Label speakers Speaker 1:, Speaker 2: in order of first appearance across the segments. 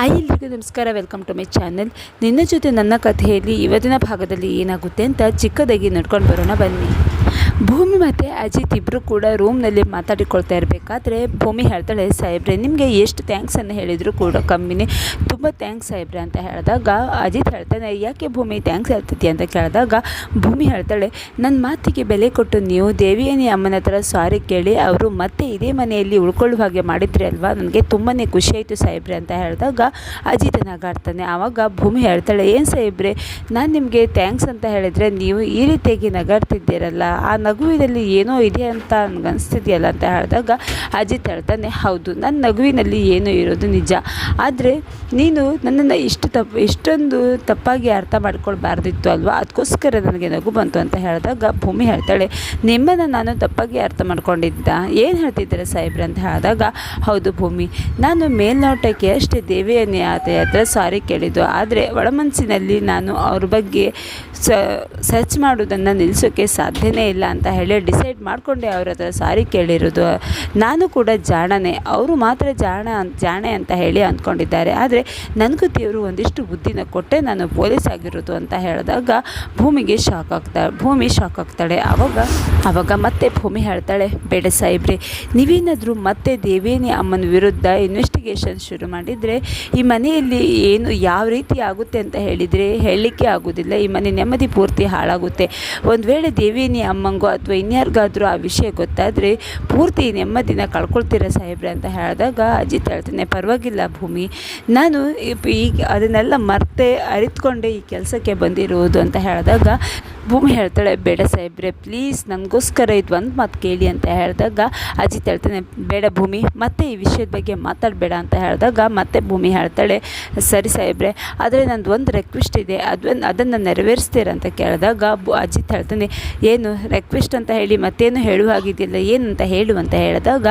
Speaker 1: Hi, ಎಲ್ರಿಗೂ ನಮಸ್ಕಾರ. Welcome to my channel ನಿನ್ನ ಜೊತೆ ನನ್ನ ಕಥೆಯಲ್ಲಿ ಇವತ್ತಿನ ಭಾಗದಲ್ಲಿ ಏನಾಗುತ್ತೆ ಅಂತ ಚಿಕ್ಕದಾಗಿ ನಡ್ಕೊಂಡು ಬರೋಣ ಬನ್ನಿ. ಭೂಮಿ ಮತ್ತು ಅಜಿತ್ ಇಬ್ಬರು ಕೂಡ ರೂಮ್ನಲ್ಲಿ ಮಾತಾಡಿಕೊಳ್ತಾ ಇರಬೇಕಾದ್ರೆ, ಭೂಮಿ ಹೇಳ್ತಾಳೆ, ಸಾಹೇಬ್ರೆ, ನಿಮಗೆ ಎಷ್ಟು ಥ್ಯಾಂಕ್ಸನ್ನು ಹೇಳಿದರೂ ಕೂಡ ಕಮ್ಮಿನೇ. ತುಂಬ ಥ್ಯಾಂಕ್ಸ್ ಸಾಹೇಬ್ರೆ ಅಂತ ಹೇಳಿದಾಗ, ಅಜಿತ್ ಹೇಳ್ತಾನೆ, ಯಾಕೆ ಭೂಮಿ ಥ್ಯಾಂಕ್ಸ್ ಹೇಳ್ತೈತಿ ಅಂತ ಕೇಳಿದಾಗ, ಭೂಮಿ ಹೇಳ್ತಾಳೆ ನನ್ನ ಮಾತಿಗೆ ಬೆಲೆ ಕೊಟ್ಟು ನೀವು ದೇವಿಯನಿ ಅಮ್ಮನ ಹತ್ರ ಸಾರಿ ಕೇಳಿ, ಅವರು ಮತ್ತೆ ಇದೇ ಮನೆಯಲ್ಲಿ ಉಳ್ಕೊಳ್ಳುವ ಹಾಗೆ ಮಾಡಿದ್ರಿ ಅಲ್ವಾ? ನನಗೆ ತುಂಬಾ ಖುಷಿಯಾಯಿತು ಸಾಹೇಬ್ರೆ, ಅಂತ ಹೇಳಿದಾಗ, ಅಜಿತ್ ನಗಾಡ್ತಾನೆ ಆವಾಗ ಭೂಮಿ ಹೇಳ್ತಾಳೆ, ಏನು ಸಾಹೇಬ್ರೆ, ನಾನು ನಿಮಗೆ ಥ್ಯಾಂಕ್ಸ್ ಅಂತ ಹೇಳಿದರೆ ನೀವು ಈ ರೀತಿಯಾಗಿ ನಗಾಡ್ತಿದ್ದೀರಲ್ಲ, ಆ ನಗುವಿನಲ್ಲಿ ಏನೋ ಇದೆ ಅಂತ ನನಗನ್ಸ್ತಿದೆಯಲ್ಲ ಅಂತ ಹೇಳಿದಾಗ ಅಜಿತ್ ಹೇಳ್ತಾನೆ, ಹೌದು ನನ್ನ ನಗುವಿನಲ್ಲಿ ಏನೋ ಇರೋದು ನಿಜ. ಆದರೆ ನೀನು ನನ್ನನ್ನು ಇಷ್ಟು ತಪ್ಪು ಇಷ್ಟೊಂದು ತಪ್ಪಾಗಿ ಅರ್ಥ ಮಾಡ್ಕೊಳ್ಬಾರ್ದಿತ್ತು ಅಲ್ವಾ? ಅದಕ್ಕೋಸ್ಕರ ನನಗೆ ನಗು ಬಂತು ಅಂತ ಹೇಳಿದಾಗ ಭೂಮಿ ಹೇಳ್ತಾಳೆ, ನಿಮ್ಮನ್ನು ನಾನು ತಪ್ಪಾಗಿ ಅರ್ಥ ಮಾಡ್ಕೊಂಡಿದ್ದ? ಏನು ಹೇಳ್ತಿದ್ದೀರ ಸಾಹೇಬ್ರೆ? ಅಂತ ಹೇಳಿದಾಗ, ಹೌದು ಭೂಮಿ, ನಾನು ಮೇಲ್ನೋಟಕ್ಕೆ ಅಷ್ಟೇ ದೇವಿಯನ್ನೇ ಆತ ಹತ್ರ ಸಾರಿ ಕೇಳಿದ್ದು. ಆದರೆ ಒಳಮನಸ್ಸಿನಲ್ಲಿ ನಾನು ಅವ್ರ ಬಗ್ಗೆ ಸರ್ಚ್ ಮಾಡೋದನ್ನು ನಿಲ್ಲಿಸೋಕ್ಕೆ ಸಾಧ್ಯನೇ ಇಲ್ಲ ಅಂತ ಹೇಳಿ ಡಿಸೈಡ್ ಮಾಡಿಕೊಂಡೆ ಅವ್ರ ಹತ್ರ ಸಾರಿ ಕೇಳಿರೋದು. ನಾನು ಕೂಡ ಜಾಣನೆ. ಅವರು ಮಾತ್ರ ಜಾಣ ಅಂತ, ಜಾಣೆ ಅಂತ ಹೇಳಿ ಅಂದ್ಕೊಂಡಿದ್ದಾರೆ. ಆದರೆ ನನಗೂ ದೇವರು ಒಂದಿಷ್ಟು ಬುದ್ಧಿನ ಕೊಟ್ಟೆ ನಾನು ಪೊಲೀಸ್ ಆಗಿರೋದು ಅಂತ ಹೇಳಿದಾಗ ಭೂಮಿಗೆ ಶಾಕ್ ಆಗ್ತಾ, ಭೂಮಿ ಶಾಕ್ ಆಗ್ತಾಳೆ. ಆವಾಗ ಆವಾಗ ಮತ್ತೆ ಭೂಮಿ ಹೇಳ್ತಾಳೆ, ಬೇಡ ಸಾಹೇಬ್ರೆ, ನೀವೇನಾದರೂ ಮತ್ತೆ ದೇವೇನಿ ಅಮ್ಮನ ವಿರುದ್ಧ ಇನ್ವೆಸ್ಟಿಗೇಷನ್ ಶುರು ಮಾಡಿದರೆ ಈ ಮನೆಯಲ್ಲಿ ಏನು, ಯಾವ ರೀತಿ ಆಗುತ್ತೆ ಅಂತ ಹೇಳಿದರೆ ಹೇಳಲಿಕ್ಕೆ ಆಗೋದಿಲ್ಲ. ಈ ಮನೆ ನೆಮ್ಮದಿ ಪೂರ್ತಿ ಹಾಳಾಗುತ್ತೆ. ಒಂದು ವೇಳೆ ದೇವೇನಿ ಅಮ್ಮಂಗೋ ಅಥವಾ ಇನ್ಯಾರಿಗಾದರೂ ಆ ವಿಷಯ ಗೊತ್ತಾದರೆ ಪೂರ್ತಿ ನೆಮ್ಮದಿನ ಕಳ್ಕೊಳ್ತೀರ ಸಾಹೇಬ್ರೆ ಅಂತ ಹೇಳಿದಾಗ ಅಜಿತ್ ಹೇಳ್ತಾನೆ, ಪರವಾಗಿಲ್ಲ ಭೂಮಿ. ನಾನು ಈಗ ಅದನ್ನೆಲ್ಲ ಮರ್ತೆ ಅರಿತುಕೊಂಡೆ ಈ ಕೆಲಸಕ್ಕೆ ಬಂದಿರುವುದು ಅಂತ ಹೇಳಿದಾಗ ಭೂಮಿ ಹೇಳ್ತಾಳೆ, ಬೇಡ ಸಾಹೇಬ್ರೆ, ಪ್ಲೀಸ್ ನನಗೋಸ್ಕರ ಇದು ಒಂದು ಮಾತು ಕೇಳಿ ಅಂತ ಹೇಳಿದಾಗ ಅಜಿತ್ ಹೇಳ್ತಾನೆ, ಬೇಡ ಭೂಮಿ, ಮತ್ತೆ ಈ ವಿಷಯದ ಬಗ್ಗೆ ಮಾತಾಡಬೇಡ ಅಂತ ಹೇಳಿದಾಗ ಮತ್ತೆ ಭೂಮಿ ಹೇಳ್ತಾಳೆ, ಸರಿ ಸಾಹೇಬ್ರೆ, ಆದರೆ ನಂದು ಒಂದು ರಿಕ್ವೆಸ್ಟ್ ಇದೆ ಅದನ್ನು ಅದನ್ನು ನೆರವೇರಿಸ್ತೀರ ಅಂತ ಕೇಳಿದಾಗ ಅಜಿತ್ ಹೇಳ್ತಾನೆ, ಏನು ರಿಕ್ವೆಸ್ಟ್ ಅಂತ ಹೇಳಿ ಮತ್ತೇನು ಹೇಳುವ ಹಾಗಿದೆಯಲ್ಲ ಏನು ಅಂತ ಹೇಳು ಅಂತ ಹೇಳಿದಾಗ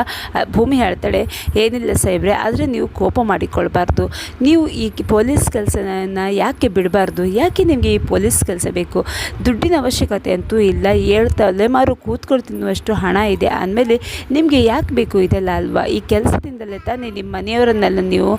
Speaker 1: ಭೂಮಿ ಹೇಳ್ತಾಳೆ ಏನಿಲ್ಲ ಸಾಹೇಬ್ರೆ, ಆದರೆ ನೀವು ಕೋಪ ಮಾಡಿಕೊಳ್ಬಾರ್ದು. ನೀವು ಈ ಪೊಲೀಸ್ ಕೆಲಸನ ಯಾಕೆ ಬಿಡಬಾರ್ದು? ಯಾಕೆ ನಿಮಗೆ ಈ ಪೊಲೀಸ್ ಕೆಲಸ ಬೇಕು? ದುಡ್ಡಿನ ಅವಶ್ಯಕತೆ ಅಂತೂ ಇಲ್ಲ. ಏಳು ತಲೆಮಾರು ಕೂತ್ಕೊಂಡು ತಿನ್ನುವಷ್ಟು ಹಣ ಇದೆ. ಅಂದಮೇಲೆ ನಿಮಗೆ ಯಾಕೆ ಬೇಕು ಇದೆಲ್ಲ ಅಲ್ವಾ? ಈ ಕೆಲಸದಿಂದಲೇ ತಾನೇ ನಿಮ್ಮ ಮನೆಯವರನ್ನೆಲ್ಲ ನೀವು,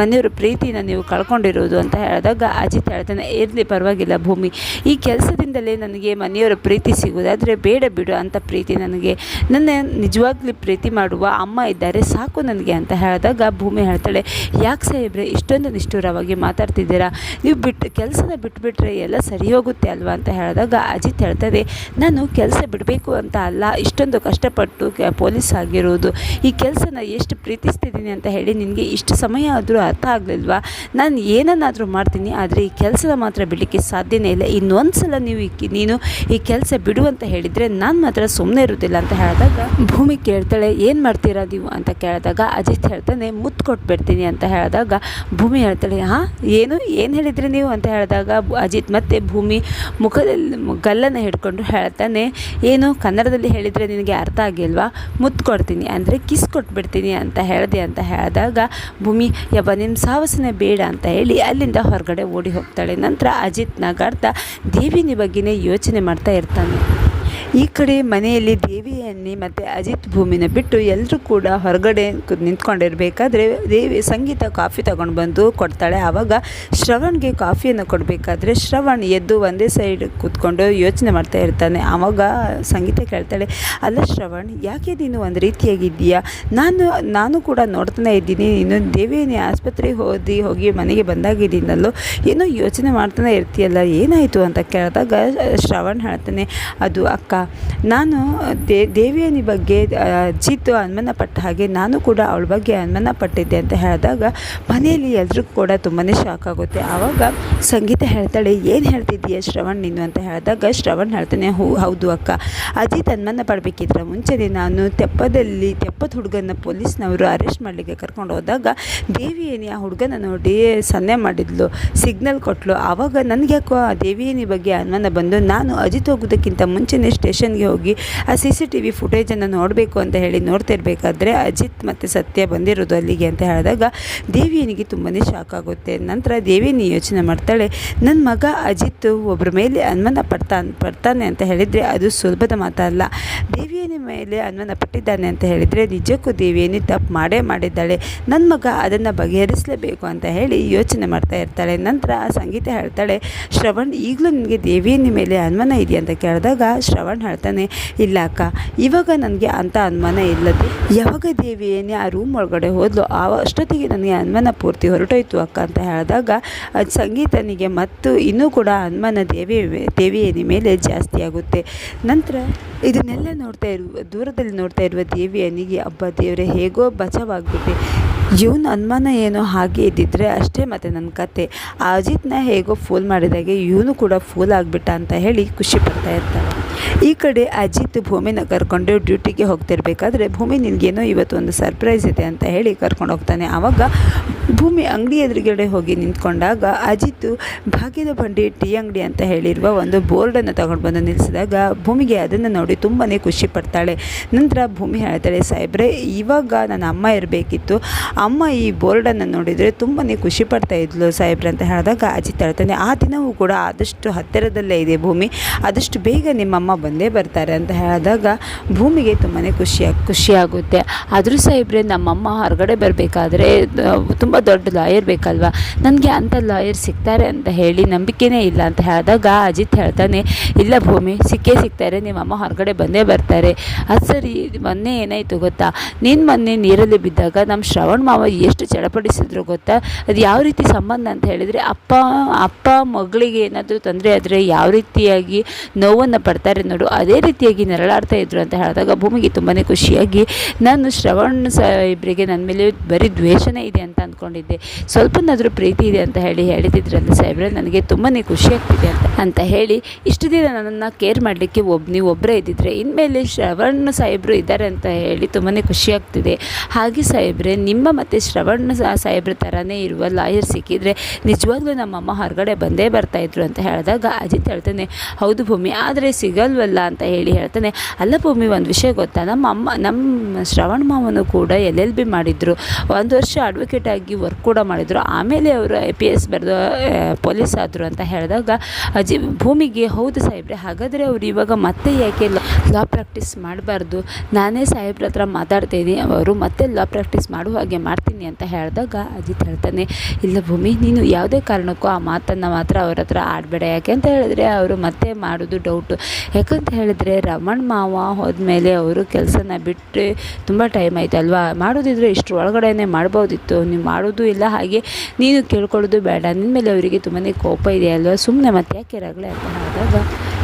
Speaker 1: ಮನೆಯವರ ಪ್ರೀತಿನ ನೀವು ಕಳ್ಕೊಂಡಿರೋದು ಅಂತ ಹೇಳಿದಾಗ ಅಜಿತ್ ಹೇಳ್ತಾನೆ, ಇರಲಿ ಪರವಾಗಿಲ್ಲ ಭೂಮಿ. ಈ ಕೆಲಸದಿಂದಲೇ ನನಗೆ ಮನೆಯವರ ಪ್ರೀತಿ ಸಿಗೋದಾದರೆ ಬೇಡ ಬಿಡು ಅಂತ ಪ್ರೀತಿ ನನಗೆ. ನನ್ನ ನಿಜವಾಗ್ಲೂ ಪ್ರೀತಿ ಮಾಡುವ ಅಮ್ಮ ಇದ್ದಾರೆ, ಸಾಕು ನನಗೆ ಅಂತ ಹೇಳಿದಾಗ ಭೂಮಿ ಹೇಳ್ತಾಳೆ, ಯಾಕೆ ಸಾಹೇಬ್ರೆ, ಇಷ್ಟೊಂದು ನಿಷ್ಠುರವಾಗಿ ಮಾತಾಡ್ತಿದ್ದೀರಾ? ನೀವು ಬಿಟ್ಟು ಕೆಲಸನ ಬಿಟ್ಟುಬಿಟ್ರೆ ಎಲ್ಲ ಸರಿ ಹೋಗುತ್ತೆ ಅಲ್ವಾ? ಅಂತ ಹೇಳಿದಾಗ ಅಜಿತ್ ಹೇಳ್ತದೆ, ನಾನು ಕೆಲಸ ಬಿಡಬೇಕು ಅಂತ ಅಲ್ಲ, ಇಷ್ಟೊಂದು ಕಷ್ಟಪಟ್ಟು ಪೊಲೀಸ್ ಆಗಿರೋದು. ಈ ಕೆಲಸನ ಎಷ್ಟು ಪ್ರೀತಿಸ್ತಿದ್ದೀನಿ ಅಂತ ಹೇಳಿ ನಿನಗೆ ಇಷ್ಟು ಸಮಯ ಆದರೂ ಅರ್ಥ ಆಗಲಿಲ್ವಾ? ನಾನು ಏನನ್ನಾದರೂ ಮಾಡ್ತೀನಿ, ಆದರೆ ಈ ಕೆಲಸದ ಮಾತ್ರ ಬಿಡಲಿಕ್ಕೆ ಸಾಧ್ಯನೇ ಇಲ್ಲ. ಇನ್ನೊಂದು ಸಲ ನೀವು ಈ ನೀನು ಈ ಕೆಲಸ ಬಿಡು ಅಂತ ಹೇಳಿದರೆ ನಾನು ಮಾತ್ರ ಸುಮ್ಮನೆ ಇರೋದಿಲ್ಲ ಅಂತ ಹೇಳಿದಾಗ, ಭೂಮಿ ಕೇಳ್ತಾಳೆ, ಏನು ಮಾಡ್ತೀರಾ ನೀವು? ಅಂತ ಕೇಳಿದಾಗ, ಅಜಿತ್ ಹೇಳ್ತಾನೆ, ಮುತ್ತು ಕೊಟ್ಬಿಡ್ತೀನಿ ಅಂತ ಹೇಳಿದಾಗ, ಭೂಮಿ ಹೇಳ್ತಾಳೆ, ಹಾಂ, ಏನು ಏನು ಹೇಳಿದ್ರಿ ನೀವು? ಅಂತ ಹೇಳಿದಾಗ, ಅಜಿತ್ ಮತ್ತೆ ಭೂಮಿ ಮುಖದಲ್ಲಿ ಗಲ್ಲನ್ನು ಹಿಡ್ಕೊಂಡು ಹೇಳ್ತಾನೆ, ಏನು, ಕನ್ನಡದಲ್ಲಿ ಹೇಳಿದರೆ ನಿನಗೆ ಅರ್ಥ ಆಗಿಲ್ವಾ? ಮುತ್ತು ಕೊಡ್ತೀನಿ, ಅಂದರೆ ಕಿಸ್ ಕೊಟ್ಬಿಡ್ತೀನಿ ಅಂತ ಹೇಳಿದೆ ಅಂತ ಹೇಳಿದಾಗ, ಭೂಮಿ ಯಬ್ಬ ನಿಮ್ಮ ಸಾವಸನೆ ಬೇಡ ಅಂತ ಹೇಳಿ ಅಲ್ಲಿಂದ ಹೊರಗಡೆ ಓಡಿ ಹೋಗ್ತಾಳೆ. ನಂತರ ಅಜಿತ್ ನಗಾಡ್ತಾ ದೇವಿನಿ ಬಗ್ಗೆನೇ ಯೋಚನೆ ಮಾಡ್ತಾ ಇರ್ತಾನೆ. ಈ ಕಡೆ ಮನೆಯಲ್ಲಿ ದೇವಿಯನ್ನಿ ಮತ್ತು ಅಜಿತ್ ಭೂಮಿನ ಬಿಟ್ಟು ಎಲ್ಲರೂ ಕೂಡ ಹೊರಗಡೆ ನಿಂತ್ಕೊಂಡಿರಬೇಕಾದ್ರೆ ದೇವಿ ಸಂಗೀತ ಕಾಫಿ ತಗೊಂಡು ಬಂದು ಕೊಡ್ತಾಳೆ. ಆವಾಗ ಶ್ರವಣ್ಗೆ ಕಾಫಿಯನ್ನು ಕೊಡಬೇಕಾದ್ರೆ ಶ್ರವಣ್ ಎದ್ದು ಒಂದೇ ಸೈಡ್ ಕೂತ್ಕೊಂಡು ಯೋಚನೆ ಮಾಡ್ತಾ ಇರ್ತಾನೆ. ಆವಾಗ ಸಂಗೀತ ಕೇಳ್ತಾಳೆ, ಅಲ್ಲ ಶ್ರವಣ್, ಯಾಕೆ ನೀನು ಒಂದು ರೀತಿಯಾಗಿದ್ದೀಯಾ? ನಾನು ನಾನು ಕೂಡ ನೋಡ್ತಾನೆ ಇದ್ದೀನಿ. ನೀನು ದೇವಿಯನ್ನಿ ಆಸ್ಪತ್ರೆಗೆ ಹೋದಿ, ಹೋಗಿ ಮನೆಗೆ ಬಂದಾಗಿದ್ದೀನಲ್ಲೋ ಏನೋ ಯೋಚನೆ ಮಾಡ್ತಾನೆ ಇರ್ತೀಯಲ್ಲ, ಏನಾಯಿತು? ಅಂತ ಕೇಳಿದಾಗ ಶ್ರವಣ್ ಹೇಳ್ತಾನೆ, ಅದು ಅಕ್ಕ ನಾನು ದೇ ದೇವಿಯನಿ ಬಗ್ಗೆ ಆ, ಅಜಿತ್ ಅನುಮಾನ ಪಟ್ಟ ಹಾಗೆ ನಾನು ಕೂಡ ಅವಳ ಬಗ್ಗೆ ಅನುಮಾನ ಪಟ್ಟಿದ್ದೆ ಅಂತ ಹೇಳಿದಾಗ ಮನೆಯಲ್ಲಿ ಎಲ್ಲರಿಗೂ ಕೂಡ ತುಂಬಾ ಶಾಕ್ ಆಗುತ್ತೆ. ಆವಾಗ ಸಂಗೀತ ಹೇಳ್ತಾಳೆ ಏನು ಹೇಳ್ತಿದ್ದೀಯ ಶ್ರವಣ್ ನೀನು? ಅಂತ ಹೇಳಿದಾಗ ಶ್ರವಣ್ ಹೇಳ್ತಾನೆ ಹೂ ಹೌದು ಅಕ್ಕ. ಅಜಿತ್ ಅನುಮಾನ ಪಡಬೇಕಿದ್ರ ಮುಂಚೆನೆ ನಾನು ತೆಪ್ಪದಲ್ಲಿ ತೆಪ್ಪದ ಹುಡುಗನ ಪೊಲೀಸ್ನವರು ಅರೆಸ್ಟ್ ಮಾಡಲಿಕ್ಕೆ ಕರ್ಕೊಂಡು ಹೋದಾಗ ದೇವಿಯೇನಿ ಆ ಹುಡುಗನ ನೋಡಿ ಸನ್ನೆ ಮಾಡಿದ್ಲು ಸಿಗ್ನಲ್ ಕೊಟ್ಟಲು ಆವಾಗ ನನಗೆ ಯಾಕೋ ಆ ದೇವಿಯನಿ ಬಗ್ಗೆ ಅನುಮಾನ ಬಂದು ನಾನು ಅಜಿತ್ ಹೋಗೋದಕ್ಕಿಂತ ಮುಂಚೆನೇ ಸ್ಟೇಷನ್ಗೆ ಹೋಗಿ ಆ ಸಿ ಸಿ ಟಿ ವಿ ಫುಟೇಜನ್ನು ನೋಡಬೇಕು ಅಂತ ಹೇಳಿ ನೋಡ್ತಿರ್ಬೇಕಾದ್ರೆ ಅಜಿತ್ ಮತ್ತು ಸತ್ಯ ಬಂದಿರೋದು ಅಲ್ಲಿಗೆ ಅಂತ ಹೇಳಿದಾಗ ದೇವಿಯನಿಗೆ ತುಂಬಾ ಶಾಕ್ ಆಗುತ್ತೆ. ನಂತರ ದೇವಿಯನಿ ಯೋಚನೆ ಮಾಡ್ತಾಳೆ ನನ್ನ ಮಗ ಅಜಿತ್ ಒಬ್ಬರ ಮೇಲೆ ಅನುಮಾನ ಪಡ್ತಾ, ಪಡ್ತಾನೆ ಅಂತ ಹೇಳಿದರೆ ಅದು ಸುಲಭದ ಮಾತಲ್ಲ. ದೇವಿಯನ ಮೇಲೆ ಅನುಮಾನ ಪಟ್ಟಿದ್ದಾನೆ ಅಂತ ಹೇಳಿದರೆ ನಿಜಕ್ಕೂ ದೇವಿಯನ್ನು ತಪ್ಪು ಮಾಡೇ ಮಾಡಿದ್ದಾಳೆ. ನನ್ನ ಮಗ ಅದನ್ನು ಬಗೆಹರಿಸಲೇಬೇಕು ಅಂತ ಹೇಳಿ ಯೋಚನೆ ಮಾಡ್ತಾ ಇರ್ತಾಳೆ. ನಂತರ ಸಂಗೀತ ಹೇಳ್ತಾಳೆ, ಶ್ರವಣ್, ಈಗಲೂ ನಿನಗೆ ದೇವಿಯನಿ ಮೇಲೆ ಅನುಮಾನ ಇದೆಯಾ? ಅಂತ ಕೇಳಿದಾಗ, ಶ್ರವಣ್ ಹೇಳ್ತಾನೆ, ಇಲ್ಲ ಅಕ್ಕ, ಇವಾಗ ನನಗೆ ಅಂಥ ಅನುಮಾನ ಇಲ್ಲದೆ, ಯಾವಾಗ ದೇವಿ ಏನೇ ಆ ರೂಮ್ ಒಳಗಡೆ ಹೋದ್ಲು ಆ ಅಷ್ಟೊತ್ತಿಗೆ ನನಗೆ ಅನುಮಾನ ಪೂರ್ತಿ ಹೊರಟೋಯ್ತು ಅಕ್ಕ, ಅಂತ ಹೇಳಿದಾಗ ಸಂಗೀತನಿಗೆ ಮತ್ತು ಇನ್ನೂ ಕೂಡ ಅನುಮಾನ ದೇವಿ, ದೇವಿಯನಿ ಮೇಲೆ ಜಾಸ್ತಿ ಆಗುತ್ತೆ. ನಂತರ ಇದನ್ನೆಲ್ಲ ನೋಡ್ತಾ ಇರುವ, ದೂರದಲ್ಲಿ ನೋಡ್ತಾ ಇರುವ ದೇವಿಯನಿಗೆ ಹಬ್ಬ ದೇವರೇ, ಹೇಗೋ ಬಚಾವಾಗ್ಬಿಟ್ಟೆ ಇವನು ಅನುಮಾನ ಏನೋ ಹಾಗೆ ಇದ್ದಿದ್ರೆ ಅಷ್ಟೇ ಮತ್ತು ನನ್ನ ಕತೆ. ಅಜಿತ್ನ ಹೇಗೋ ಫೂಲ್ ಮಾಡಿದಾಗೆ ಇವನು ಕೂಡ ಫೂಲ್ ಆಗಿಬಿಟ್ಟ ಅಂತ ಹೇಳಿ ಖುಷಿ ಪಡ್ತಾ ಇರ್ತಾನೆ. ಈ ಕಡೆ ಅಜಿತ್ ಭೂಮಿನ ಕರ್ಕೊಂಡು ಡ್ಯೂಟಿಗೆ ಹೋಗ್ತಿರ್ಬೇಕಾದ್ರೆ ಭೂಮಿ ನಿನಗೇನೋ ಇವತ್ತು ಒಂದು ಸರ್ಪ್ರೈಸ್ ಇದೆ ಅಂತ ಹೇಳಿ ಕರ್ಕೊಂಡು ಹೋಗ್ತಾನೆ. ಆವಾಗ ಭೂಮಿ ಅಂಗಡಿ ಎದುರುಗಡೆ ಹೋಗಿ ನಿಂತ್ಕೊಂಡಾಗ ಅಜಿತ್, ಭಾಗ್ಯದ ಬಂಡಿ, ಟೀ ಅಂಗಡಿ ಅಂತ ಹೇಳಿರುವ ಒಂದು ಬೋರ್ಡನ್ನು ತಗೊಂಡು ಬಂದು ನಿಲ್ಲಿಸಿದಾಗ ಭೂಮಿಗೆ ಅದನ್ನು ನೋಡಿ ತುಂಬಾ ಖುಷಿ ಪಡ್ತಾಳೆ. ನಂತರ ಭೂಮಿ ಹೇಳ್ತಾಳೆ, ಸಾಹೇಬ್ರೆ, ಇವಾಗ ನನ್ನ ಅಮ್ಮ ಇರಬೇಕಿತ್ತು. ಅಮ್ಮ ಈ ಬೋರ್ಡನ್ನು ನೋಡಿದರೆ ತುಂಬಾ ಖುಷಿ ಪಡ್ತಾ ಇದ್ಲು ಸಾಹೇಬ್ರೆ ಅಂತ ಹೇಳಿದಾಗ ಅಜಿತ್ ಹೇಳ್ತಾನೆ, ಆ ದಿನವೂ ಕೂಡ ಆದಷ್ಟು ಹತ್ತಿರದಲ್ಲೇ ಇದೆ ಭೂಮಿ. ಆದಷ್ಟು ಬೇಗ ನಿಮ್ಮಮ್ಮ ಬಂದೇ ಬರ್ತಾರೆ ಅಂತ ಹೇಳಿದಾಗ ಭೂಮಿಗೆ ತುಂಬಾ ಖುಷಿಯಾಗಿ ಖುಷಿಯಾಗುತ್ತೆ. ಆದರೂ ಸಾಹೇಬ್ರೆ, ನಮ್ಮಮ್ಮ ಹೊರಗಡೆ ಬರಬೇಕಾದ್ರೆ ತುಂಬ ದೊಡ್ಡ ಲಾಯರ್ ಬೇಕಲ್ವಾ? ನನಗೆ ಅಂಥ ಲಾಯರ್ ಸಿಗ್ತಾರೆ ಅಂತ ಹೇಳಿ ನಂಬಿಕೆನೇ ಇಲ್ಲ ಅಂತ ಹೇಳಿದಾಗ ಅಜಿತ್ ಹೇಳ್ತಾನೆ, ಇಲ್ಲ ಭೂಮಿ, ಸಿಕ್ಕೇ ಸಿಗ್ತಾರೆ ನಿಮ್ಮಮ್ಮ ಹೊರಗಡೆ ಬಂದೇ ಬರ್ತಾರೆ. ಅದು ಸರಿ, ಮೊನ್ನೆ ಏನಾಯಿತು ಗೊತ್ತಾ? ನೀನು ಮೊನ್ನೆ ನೀರಲ್ಲಿ ಬಿದ್ದಾಗ ನಮ್ಮ ಶ್ರವಣ್ ಮಾವ ಎಷ್ಟು ಚಡಪಡಿಸಿದ್ರು ಗೊತ್ತಾ? ಅದು ಯಾವ ರೀತಿ ಸಂಬಂಧ ಅಂತ ಹೇಳಿದರೆ, ಅಪ್ಪ ಅಪ್ಪ ಮಗಳಿಗೆ ಏನಾದರೂ ತೊಂದರೆ ಆದರೆ ಯಾವ ರೀತಿಯಾಗಿ ನೋವನ್ನು ಪಡ್ತಾರೆ ನೋಡು, ಅದೇ ರೀತಿಯಾಗಿ ನೆರಳಾಡ್ತಾ ಇದ್ರು ಅಂತ ಹೇಳಿದಾಗ ಭೂಮಿಗೆ ತುಂಬಾ ಖುಷಿಯಾಗಿ, ನಾನು ಶ್ರವಣ್ ಸಾಹೇಬ್ರಿಗೆ ನನ್ನ ಮೇಲೆ ಬರೀ ದ್ವೇಷನೇ ಇದೆ ಅಂತ ಅಂದ್ಕೊಂಡಿದ್ದೆ ಸ್ವಲ್ಪನಾದರೂ ಪ್ರೀತಿ ಇದೆ ಅಂತ ಹೇಳಿ ಹೇಳಿದ್ರಲ್ಲ ಸಾಹೇಬ್ರೆ, ನನಗೆ ತುಂಬಾ ಖುಷಿ ಆಗ್ತಿದೆ ಅಂತ ಅಂತ ಹೇಳಿ ಇಷ್ಟು ದಿನ ನನ್ನನ್ನು ಕೇರ್ ಮಾಡಲಿಕ್ಕೆ ಒಬ್, ನೀವು ಒಬ್ಬರೇ ಇದ್ದಿದ್ರೆ, ಇನ್ಮೇಲೆ ಶ್ರವಣ್ ಸಾಹೇಬರು ಇದ್ದಾರೆ ಅಂತ ಹೇಳಿ ತುಂಬಾ ಖುಷಿ ಆಗ್ತಿದೆ. ಹಾಗೆ ಸಾಹೇಬ್ರೆ, ನಿಮ್ಮ ಮತ್ತು ಶ್ರವಣ್ ಸಾಹೇಬ್ರ ಥರನೇ ಇರುವ ಲಾಯರ್ ಸಿಕ್ಕಿದ್ರೆ ನಿಜವಾಗ್ಲೂ ನಮ್ಮಮ್ಮ ಹೊರಗಡೆ ಬಂದೇ ಬರ್ತಾಯಿದ್ರು ಅಂತ ಹೇಳಿದಾಗ ಅಜಿತ್ ಹೇಳ್ತಾನೆ, ಹೌದು ಭೂಮಿ, ಆದರೆ ಸಿಗಲ್ವಲ್ಲ ಅಂತ ಹೇಳಿ ಹೇಳ್ತಾನೆ. ಅಲ್ಲ ಭೂಮಿ, ಒಂದು ವಿಷಯ ಗೊತ್ತಾ? ನಮ್ಮ ಅಮ್ಮ, ನಮ್ಮ ಶ್ರವಣ್ ಮಾವನು ಕೂಡ ಎಲ್ ಎಲ್ ಬಿ ಮಾಡಿದ್ರು. ಒಂದು ವರ್ಷ ಅಡ್ವೊಕೇಟ್ ಆಗಿ ವರ್ಕ್ ಕೂಡ ಮಾಡಿದರು. ಆಮೇಲೆ ಅವರು ಐ ಪಿ ಎಸ್ ಬರೆದು ಪೊಲೀಸ್ ಆದರು ಅಂತ ಹೇಳಿದಾಗ ಅಜಿ ಭೂಮಿಗೆ ಹೌದು ಸಾಹೇಬ್ರೆ, ಹಾಗಾದರೆ ಅವರು ಇವಾಗ ಮತ್ತೆ ಯಾಕೆ ಲಾ ಪ್ರಾಕ್ಟೀಸ್ ಮಾಡಬಾರ್ದು? ನಾನೇ ಸಾಹೇಬ್ರ ಹತ್ರ ಮಾತಾಡ್ತೀನಿ ಅವರು ಮತ್ತೆ ಲಾ ಪ್ರಾಕ್ಟೀಸ್ ಮಾಡುವ ಹಾಗೆ ಮಾಡ್ತೀನಿ ಅಂತ ಹೇಳಿದಾಗ ಅಜಿತ್ ಹೇಳ್ತಾನೆ, ಇಲ್ಲ ಭೂಮಿ, ನೀನು ಯಾವುದೇ ಕಾರಣಕ್ಕೂ ಆ ಮಾತನ್ನು ಮಾತ್ರ ಅವ್ರ ಹತ್ರ ಆಡಬೇಡ. ಯಾಕೆ ಅಂತ ಹೇಳಿದ್ರೆ ಅವರು ಮತ್ತೆ ಮಾಡೋದು ಡೌಟು ಯಾಕಂತ ಹೇಳಿದ್ರೆ ರಮಣ್ ಮಾವ ಹೋದ್ಮೇಲೆ ಅವರು ಕೆಲಸನ ಬಿಟ್ಟು ತುಂಬ ಟೈಮ್ ಆಯ್ತಲ್ವಾ? ಮಾಡೋದಿದ್ರೆ ಇಷ್ಟು ಒಳಗಡೆನೇ ಮಾಡ್ಬೋದಿತ್ತು. ನೀವು ಮಾಡೋದು ಇಲ್ಲ, ಹಾಗೆ ನೀನು ಕೇಳ್ಕೊಳ್ಳೋದು ಬೇಡ. ನಿನ್ನ ಮೇಲೆ ಅವರಿಗೆ ತುಂಬಾ ಕೋಪ ಇದೆ ಅಲ್ವಾ ಸುಮ್ಮನೆ ಮತ್ತೆ ಯಾಕೆ ರಗಳೆ ಅಂತ ಹೇಳಿದಾಗ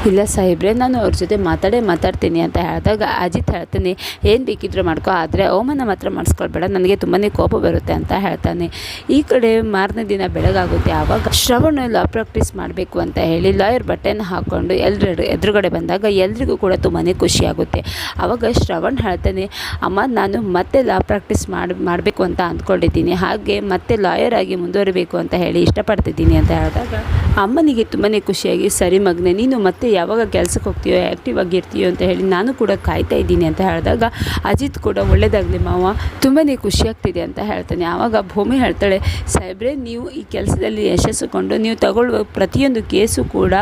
Speaker 1: ಇಲ್ಲ ಸಾಹೇಬ್ರೆ, ನಾನು ಅವ್ರ ಜೊತೆ ಮಾತಾಡೇ ಮಾತಾಡ್ತೀನಿ ಅಂತ ಹೇಳಿದಾಗ ಅಜಿತ್ ಹೇಳ್ತಾನೆ, ಏನು ಬೇಕಿದ್ರು ಮಾಡ್ಕೋ, ಆದರೆ ಅವಮಾನ ಮಾತ್ರ ಮಾಡಿಸ್ಕೊಳ್ಬೇಡ, ನನಗೆ ತುಂಬಾ ಕೋಪ ಬರುತ್ತೆ ಅಂತ ಹೇಳ್ತಾನೆ. ಈ ಕಡೆ ಮಾರನೇ ದಿನ ಬೆಳಗಾಗುತ್ತೆ, ಆವಾಗ ಶ್ರವಣ ಲಾ ಪ್ರಾಕ್ಟೀಸ್ ಮಾಡಬೇಕು ಅಂತ ಹೇಳಿ ಲಾಯರ್ ಬಟ್ಟೆನ ಹಾಕ್ಕೊಂಡು ಎಲ್ಲರ ಎದುರುಗಡೆ ಬಂದಾಗ ಎಲ್ರಿಗೂ ಕೂಡ ತುಂಬಾ ಖುಷಿಯಾಗುತ್ತೆ ಆವಾಗ ಶ್ರವಣ್ ಹೇಳ್ತಾನೆ, ಅಮ್ಮ, ನಾನು ಮತ್ತೆ ಲಾ ಪ್ರಾಕ್ಟೀಸ್ ಮಾಡಿ, ಮಾಡಬೇಕು ಅಂತ ಅಂದ್ಕೊಂಡಿದ್ದೀನಿ, ಹಾಗೆ ಮತ್ತೆ ಲಾಯರ್ ಆಗಿ ಮುಂದುವರಿಬೇಕು ಅಂತ ಹೇಳಿ ಇಷ್ಟಪಡ್ತಿದ್ದೀನಿ, ಅಂತ ಹೇಳಿದಾಗ ಅಮ್ಮನಿಗೆ ತುಂಬಾ ಖುಷಿಯಾಗಿ, ಸರಿ ಮಗನೆ, ನೀನು ಮತ್ತೆ ಯಾವಾಗ ಕೆಲಸಕ್ಕೆ ಹೋಗ್ತೀಯೋ ಆ್ಯಕ್ಟಿವ್ ಆಗಿರ್ತೀಯೋ ಅಂತ ಹೇಳಿ ನಾನು ಕೂಡ ಕಾಯ್ತಾ ಇದ್ದೀನಿ ಅಂತ ಹೇಳಿದಾಗ, ಅಜಿತ್ ಕೂಡ ಒಳ್ಳೆಯದಾಗಲಿ ಮಾವ ತುಂಬಾ ಖುಷಿಯಾಗ್ತಿದೆ ಅಂತ ಹೇಳ್ತಾನೆ. ಆವಾಗ ಭೂಮಿ ಹೇಳ್ತಾಳೆ, ಸಾಹೇಬ್ರೆ, ನೀವು ಈ ಕೆಲಸದಲ್ಲಿ ಯಶಸ್ಸು ಕೊಂಡು, ನೀವು ತಗೊಳ್ಳುವ ಪ್ರತಿಯೊಂದು ಕೇಸು ಕೂಡ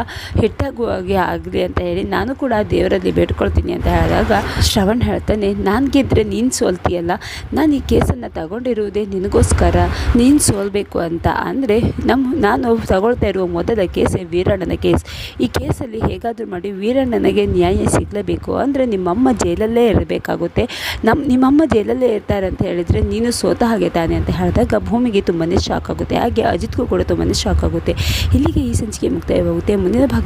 Speaker 1: ಹಿಟ್ಟಾಗುವ ಹಾಗೆ ಆಗಲಿ ಅಂತ ಹೇಳಿ ನಾನು ಕೂಡ ದೇವರಲ್ಲಿ ಬೇಡ್ಕೊಳ್ತೀನಿ ಅಂತ ಹೇಳಿದಾಗ, ಶ್ರವಣ್ ಹೇಳ್ತಾನೆ, ನಾನು ಗೆದ್ದರೆ ನೀನು ಸೋಲ್ತೀಯಲ್ಲ, ನಾನು ಈ ಕೇಸನ್ನು ತಗೊಂಡಿರುವುದೇ ನಿನಗೋಸ್ಕರ, ನೀನು ಸೋಲ್ಬೇಕು ಅಂತ. ಅಂದರೆ ನಮ್ಮ ನಾನು ತಗೊಳ್ತಾ ಇರುವ ಮೊದಲ ಕೇಸೇ ವೀರಣ್ಣನ ಕೇಸ್? ಈ ಕೇಸಲ್ಲಿ ಹೇಗಾದರೂ ಮಾಡಿ ವೀರಣ್ಣನಿಗೆ ನ್ಯಾಯ ಸಿಗಲೇಬೇಕು. ಅಂದರೆ ನಿಮ್ಮಮ್ಮ ಜೈಲಲ್ಲೇ ಇರಬೇಕಾಗುತ್ತೆ. ನಮ್ಮ ನಿಮ್ಮಮ್ಮ ಜೈಲಲ್ಲೇ ಇರ್ತಾರೆ ಅಂತ ಹೇಳಿದರೆ ನೀನು ಸೋತ ಹಾಗೆ ತಾನೆ ಅಂತ ಹೇಳಿದಾಗ ಭೂಮಿಗೆ ತುಂಬಾ ಶಾಕ್ ಆಗುತ್ತೆ. ಹಾಗೆ ಅಜಿತ್ಗೂ ಕೂಡ ತುಂಬಾ ಶಾಕ್ ಆಗುತ್ತೆ. ಇಲ್ಲಿಗೆ ಈ ಸಂಚಿಕೆ ಮುಕ್ತಾಯವಾಗುತ್ತೆ. ಮುಂದಿನ ಭಾಗ